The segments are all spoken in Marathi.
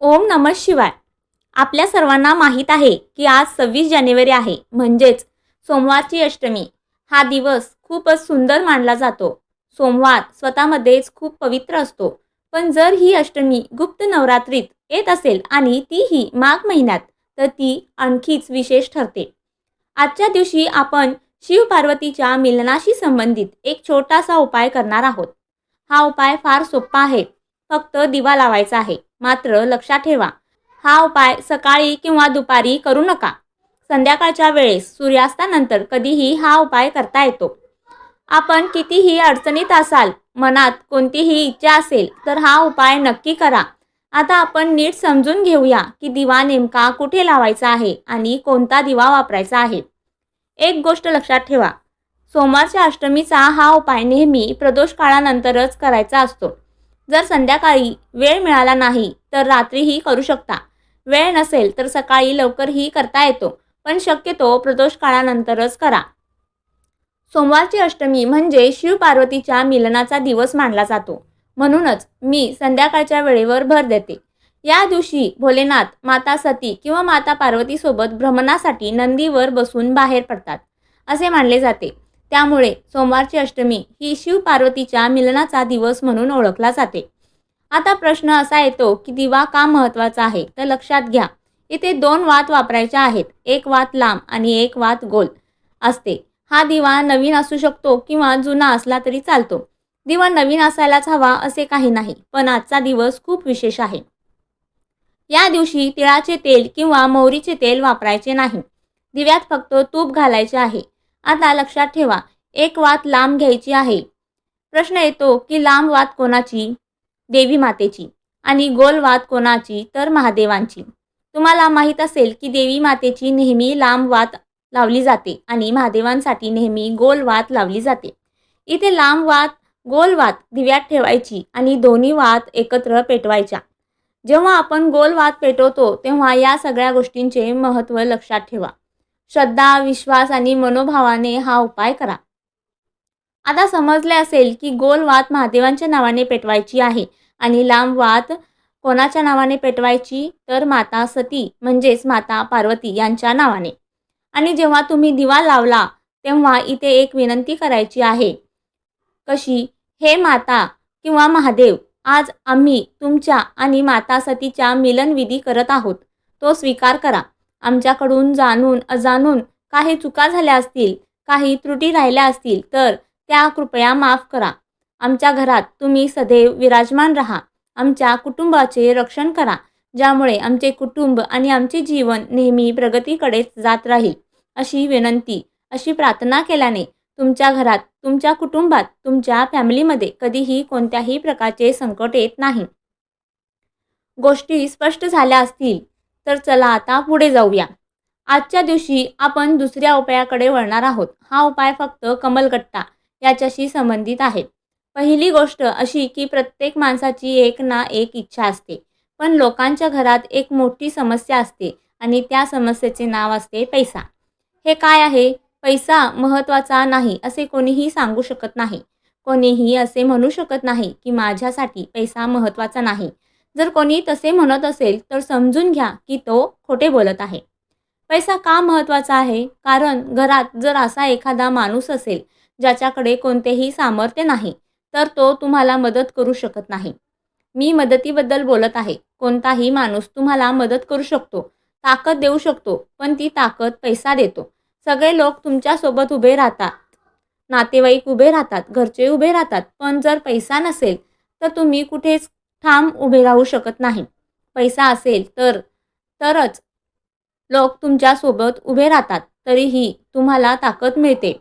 ओम नम शिवाय. आपल्या सर्वांना माहीत आहे की आज सव्वीस जानेवारी आहे. म्हणजेच सोमवारची अष्टमी. हा दिवस खूपच सुंदर मानला जातो. सोमवार स्वतःमध्येच खूप पवित्र असतो. पण जर ही अष्टमी गुप्त नवरात्रीत येत असेल आणि तीही माघ महिन्यात तर ती आणखीच विशेष ठरते. आजच्या दिवशी आपण शिव पार्वतीच्या मिलनाशी संबंधित एक छोटासा उपाय करणार आहोत. हा उपाय फार सोपा आहे. फक्त दिवा लावायचा आहे. मात्र लक्षात ठेवा हा उपाय सकाळी किंवा दुपारी करू नका. संध्याकाळच्या वेळेस सूर्यास्तानंतर कधीही हा उपाय करता येतो. आपण कितीही अडचणीत असाल मनात कोणतीही इच्छा असेल तर हा उपाय नक्की करा. आता आपण नीट समजून घेऊया की दिवा नेमका कुठे लावायचा आहे आणि कोणता दिवा वापरायचा आहे. एक गोष्ट लक्षात ठेवा सोमवारच्या अष्टमीचा हा उपाय नेहमी प्रदोष काळानंतरच करायचा असतो. जर संध्याकाळी वेळ मिळाला नाही तर रात्रीही करू शकता. वेळ नसेल तर सकाळी लवकरही करता येतो पण शक्यतो प्रदोष काळानंतरच करा. सोमवारची अष्टमी म्हणजे शिव पार्वतीच्या मिलनाचा दिवस मानला जातो. म्हणूनच मी संध्याकाळच्या वेळेवर भर देते. या दिवशी भोलेनाथ माता सती किंवा माता पार्वतीसोबत भ्रमणासाठी नंदीवर बसून बाहेर पडतात असे मानले जाते. त्यामुळे सोमवारची अष्टमी ही शिव पार्वतीच्या मिलनाचा दिवस म्हणून ओळखला जाते. आता प्रश्न असा येतो की दिवा का महत्त्वाचा आहे? तर लक्षात घ्या इथे दोन वात वापरायच्या आहेत एक वात लांब आणि एक वात गोल असते. हा दिवा नवीन असू शकतो किंवा जुना असला तरी चालतो. दिवा नवीन असायलाच हवा असे काही नाही पण आजचा दिवस खूप विशेष आहे. या दिवशी तिळाचे तेल किंवा मोहरीचे तेल वापरायचे नाही. दिव्यात फक्त तूप घालायचे आहे. आता लक्षात ठेवा एक वात लांब घ्यायची आहे. प्रश्न येतो की लांब वात कोणाची? देवी मातेची. आणि गोल वात कोणाची? तर महादेवांची. तुम्हाला माहीत असेल की देवी मातेची नेहमी लांब वात लावली जाते आणि महादेवांसाठी नेहमी गोल वात लावली जाते. इथे लांब वात गोल वात दिव्यात ठेवायची आणि दोन्ही वात एकत्र पेटवायच्या. जेव्हा आपण गोल वात पेटवतो तेव्हा या सगळ्या गोष्टींचे महत्त्व लक्षात ठेवा. श्रद्धा विश्वास आणि मनोभावाने हा उपाय करा. आता समजले असेल की गोल वात महादेवांच्या नावाने पेटवायची आहे आणि लांब वात कोणाच्या नावाने पेटवायची? तर माता सती म्हणजेच माता पार्वती यांच्या नावाने. आणि जेव्हा तुम्ही दिवा लावला तेव्हा इथे एक विनंती करायची आहे. कशी? हे माता किंवा महादेव आज आम्ही तुमच्या आणि माता सतीच्या मिलनविधी करत आहोत. तो स्वीकार करा. आमच्याकडून जाणून अजाणून काही चुका झाल्या असतील काही त्रुटी राहिल्या असतील तर त्या कृपया माफ करा. आमच्या घरात तुम्ही सदैव विराजमान राहा. आमच्या कुटुंबाचे रक्षण करा ज्यामुळे आमचे कुटुंब आणि आमचे जीवन नेहमी प्रगतीकडेच जात राहील अशी विनंती अशी प्रार्थना केल्याने तुमच्या घरात तुमच्या कुटुंबात तुमच्या फॅमिलीमध्ये कधीही कोणत्याही प्रकारचे संकट येत नाही. गोष्टी स्पष्ट झाल्या असतील तर चला आता पुढे जाऊया. आजच्या दिवशी आपण दुसऱ्या उपायाकडे वळणार आहोत. हा उपाय फक्त कमलगट्टा याच्याशी संबंधित आहे. पहिली गोष्ट अशी की प्रत्येक माणसाची एक ना एक इच्छा असते. पण लोकांच्या घरात एक मोठी समस्या असते आणि त्या समस्येचे नाव असते पैसा. हे काय आहे? पैसा महत्त्वाचा नाही असे कोणीही सांगू शकत नाही. कोणीही असे म्हणू शकत नाही की माझ्यासाठी पैसा महत्त्वाचा नाही. जर कोणी तसे म्हणत असेल तर समजून घ्या की तो खोटे बोलत आहे. पैसा का महत्त्वाचा आहे? कारण घरात जर असा एखादा माणूस असेल ज्याच्याकडे कोणतेही सामर्थ्य नाही तर तो तुम्हाला मदत करू शकत नाही. मी मदतीबद्दल बोलत आहे. कोणताही माणूस तुम्हाला मदत करू शकतो ताकद देऊ शकतो पण ती ताकद पैसा देतो. सगळे लोक तुमच्यासोबत उभे राहतात. नातेवाईक उभे राहतात घरचे उभे राहतात पण जर पैसा नसेल तर तुम्ही कुठेच ठाम उभे राहू शकत नाही. पैसा असेल तर तरच लोक तुमच्यासोबत उभे राहतात तरीही तुम्हाला ताकद मिळते.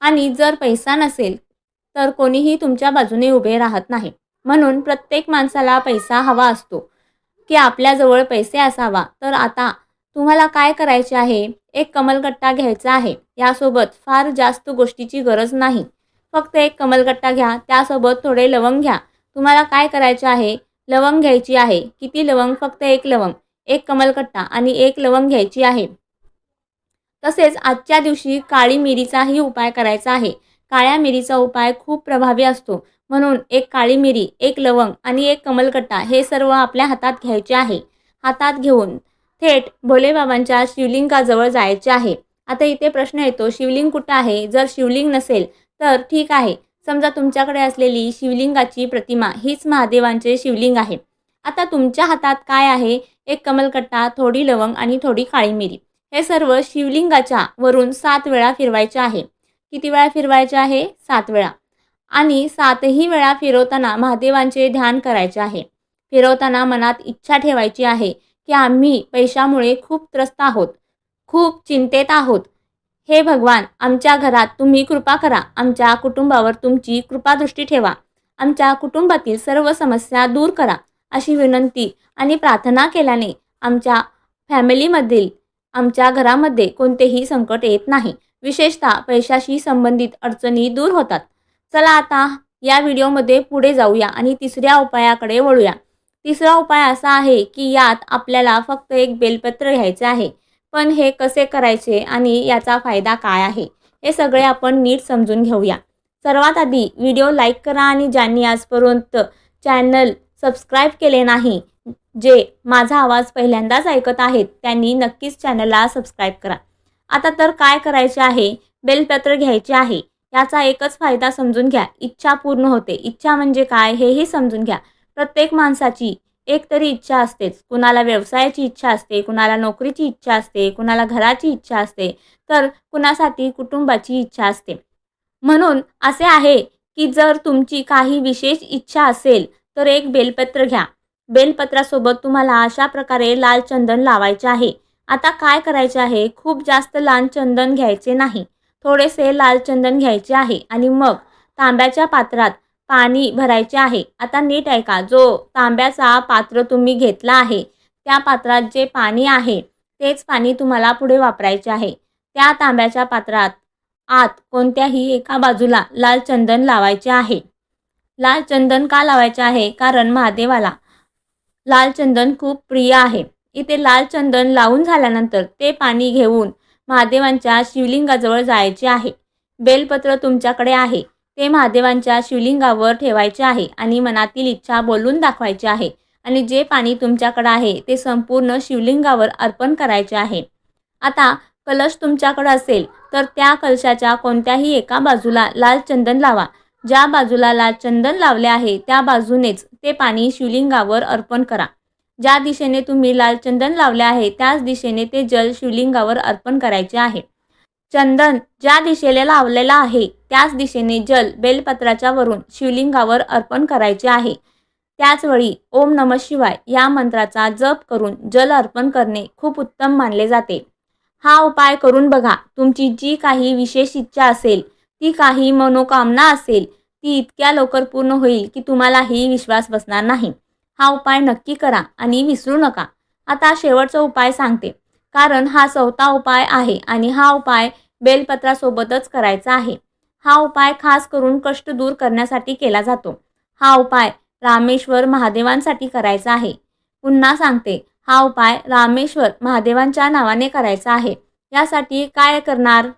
आणि जर पैसा नसेल तर कोणीही तुमच्या बाजूने उभे राहत नाही. म्हणून प्रत्येक माणसाला पैसा हवा असतो. की आपल्याजवळ पैसे असावा तर आता तुम्हाला काय करायचे आहे? एक कमलगट्टा घ्यायचा आहे. यासोबत फार जास्त गोष्टीची गरज नाही. फक्त एक कमलगट्टा घ्या त्यासोबत थोडे लवंग घ्या. तुम्हाला काय करायचे आहे? लवंग घ्यायची आहे. किती लवंग? फक्त एक लवंग. एक कमलकट्टा आणि एक लवंग घ्यायची आहे. तसेच आजच्या दिवशी काळी मिरीचाही उपाय करायचा आहे. काळ्या मिरीचा उपाय खूप प्रभावी असतो. म्हणून एक काळी मिरी एक लवंग आणि एक कमलकट्टा हे सर्व आपल्या हातात घ्यायचे आहे. हातात घेऊन थेट भोलेबाबांच्या शिवलिंगाजवळ जायचे आहे. आता इथे प्रश्न येतो शिवलिंग कुठं आहे? जर शिवलिंग नसेल तर ठीक आहे. समजा तुमच्याकडे असलेली शिवलिंगाची प्रतिमा हीच महादेवांचे शिवलिंग आहे. आता तुमच्या हातात काय आहे? एक कमलकट्टा थोडी लवंग आणि थोडी काळी मिरी. हे सर्व शिवलिंगाच्या वरून सात वेळा फिरवायचे आहे. किती वेळा फिरवायचे आहे? सात वेळा. आणि सातही वेळा फिरवताना महादेवांचे ध्यान करायचे आहे. फिरवताना मनात इच्छा ठेवायची आहे की आम्ही पैशामुळे खूप त्रस्त आहोत. खूप चिंतेत आहोत. हे भगवान आमच्या घरात तुम्ही कृपा करा. आमच्या कुटुंबावर तुमची कृपादृष्टी ठेवा. आमच्या कुटुंबातील सर्व समस्या दूर करा अशी विनंती आणि प्रार्थना केल्याने आमच्या फॅमिलीमधील आमच्या घरामध्ये कोणतेही संकट येत नाही. विशेषतः पैशाशी संबंधित अडचणी दूर होतात. चला आता या व्हिडिओमध्ये पुढे जाऊया आणि तिसऱ्या उपायाकडे वळूया. तिसरा उपाय असा आहे की यात आपल्याला फक्त एक बेलपत्र घ्यायचं आहे. पण हे कसे करायचे आणि याचा फायदा काय आहे हे सगळे आपण नीट समजून घेऊया. सर्वात आधी व्हिडिओ लाईक करा आणि ज्यांनी आजपर्यंत चॅनल सबस्क्राईब केले नाही जे माझा आवाज पहिल्यांदाच ऐकत आहेत त्यांनी नक्कीच चॅनलला सबस्क्राईब करा. आता तर काय करायचे आहे बेलपत्र घ्यायचे आहे याचा एकच फायदा समजून घ्या इच्छा पूर्ण होते. इच्छा म्हणजे काय हेही समजून घ्या. प्रत्येक माणसाची एक तरी इच्छा असतेच. कुणाला व्यवसायाची इच्छा असते कुणाला नोकरीची इच्छा असते कुणाला घराची इच्छा असते तर कुणासाठी कुटुंबाची इच्छा असते. म्हणून असे आहे की जर तुमची काही विशेष इच्छा असेल तर एक बेलपत्र घ्या. बेलपत्रासोबत तुम्हाला अशा प्रकारे लाल चंदन लावायचे आहे. आता काय करायचे आहे? खूप जास्त लाल चंदन घ्यायचे नाही. थोडेसे लाल चंदन घ्यायचे आहे आणि मग तांब्याच्या पात्रात पाणी भरायचे आहे. आता नीट ऐका. जो तांब्याचा पात्र तुम्ही घेतला आहे त्या पात्रात जे पाणी आहे तेच पाणी तुम्हाला पुढे वापरायचे आहे. त्या तांब्याच्या पात्रात आत कोणत्याही एका बाजूला लाल चंदन लावायचे आहे. लाल चंदन का लावायचे आहे? कारण महादेवाला लाल चंदन खूप प्रिय आहे. इथे लाल चंदन लावून झाल्यानंतर ते पाणी घेऊन महादेवांच्या शिवलिंगाजवळ जायचे आहे. बेलपत्र तुमच्याकडे आहे. ते महादेवांच्या शिवलिंगावर ठेवायचे आहे आणि मनातील इच्छा बोलून दाखवायची आहे. आणि जे पाणी तुमच्याकडे आहे ते संपूर्ण शिवलिंगावर अर्पण करायचे आहे. आता कलश तुमच्याकडे असेल तर त्या कलशाच्या कोणत्याही एका बाजूला लाल चंदन लावा. ज्या बाजूला लाल चंदन लावले आहे त्या बाजूनेच ते पाणी शिवलिंगावर अर्पण करा. ज्या दिशेने तुम्ही लाल चंदन लावले आहे त्याच दिशेने ते जल शिवलिंगावर अर्पण करायचे आहे. चंदन ज्या दिशेला लावलेला आहे त्याच दिशेने जल बेलपत्राच्या वरून शिवलिंगावर अर्पण करायचे आहे. त्याचवेळी ओम नम शिवाय या मंत्राचा जप करून जल अर्पण करणे खूप उत्तम मानले जाते. हा उपाय करून बघा तुमची जी काही विशेष इच्छा असेल ती काही मनोकामना असेल ती इतक्या लवकर पूर्ण होईल की तुम्हालाही विश्वास बसणार नाही. हा उपाय नक्की करा आणि विसरू नका. आता शेवटचा उपाय सांगते. कारण हा चौथा उपाय आहे आणि हा उपाय बेलपत्रासोबतच करायचा आहे. हा उपाय खास करून कष्ट दूर करण्यासाठी केला जातो. हा उपाय रामेश्वर महादेवांसाठी करायचा आहे. पुन्हा सांगते हा उपाय रामेश्वर महादेवांच्या नावाने करायचा आहे. यासाठी काय करणार?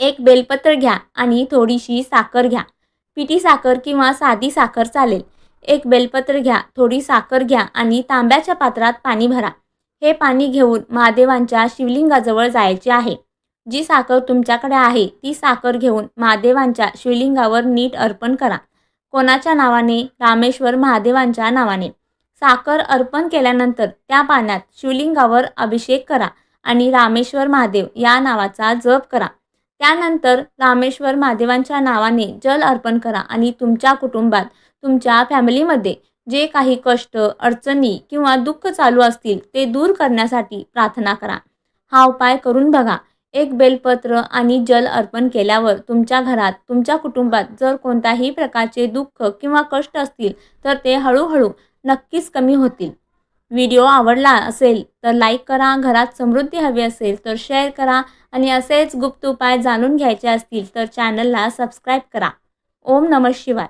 एक बेलपत्र घ्या आणि थोडीशी साखर घ्या. पिठी साखर किंवा साधी साखर चालेल. एक बेलपत्र घ्या थोडी साखर घ्या आणि तांब्याच्या पात्रात पाणी भरा. हे पाणी घेऊन महादेवांच्या शिवलिंगाजवळ जायचे आहे. जी साखर तुमच्याकडे आहे ती साखर घेऊन महादेवांच्या शिवलिंगावर नीट अर्पण करा. कोणाच्या नावाने? रामेश्वर महादेवांच्या नावाने. साखर अर्पण केल्यानंतर त्या पाण्यात शिवलिंगावर अभिषेक करा आणि रामेश्वर महादेव या नावाचा जप करा. त्यानंतर रामेश्वर महादेवांच्या नावाने जल अर्पण करा आणि तुमच्या कुटुंबात तुमच्या फॅमिलीमध्ये जे काही कष्ट अडचणी किंवा दुःख चालू असतील ते दूर करण्यासाठी प्रार्थना करा. हा उपाय करून बघा. एक बेलपत्र आणि जल अर्पण केल्यावर तुमच्या घरात तुमच्या कुटुंबात जर कोणत्याही प्रकारचे दुःख किंवा कष्ट असतील तर ते हळूहळू नक्कीच कमी होतील. व्हिडिओ आवडला असेल तर लाईक करा घरात समृद्धी हवी असेल तर शेअर करा आणि असेच गुप्त उपाय जाणून घ्यायचे असतील तर चॅनलला सबस्क्राईब करा. ओम नमः शिवाय.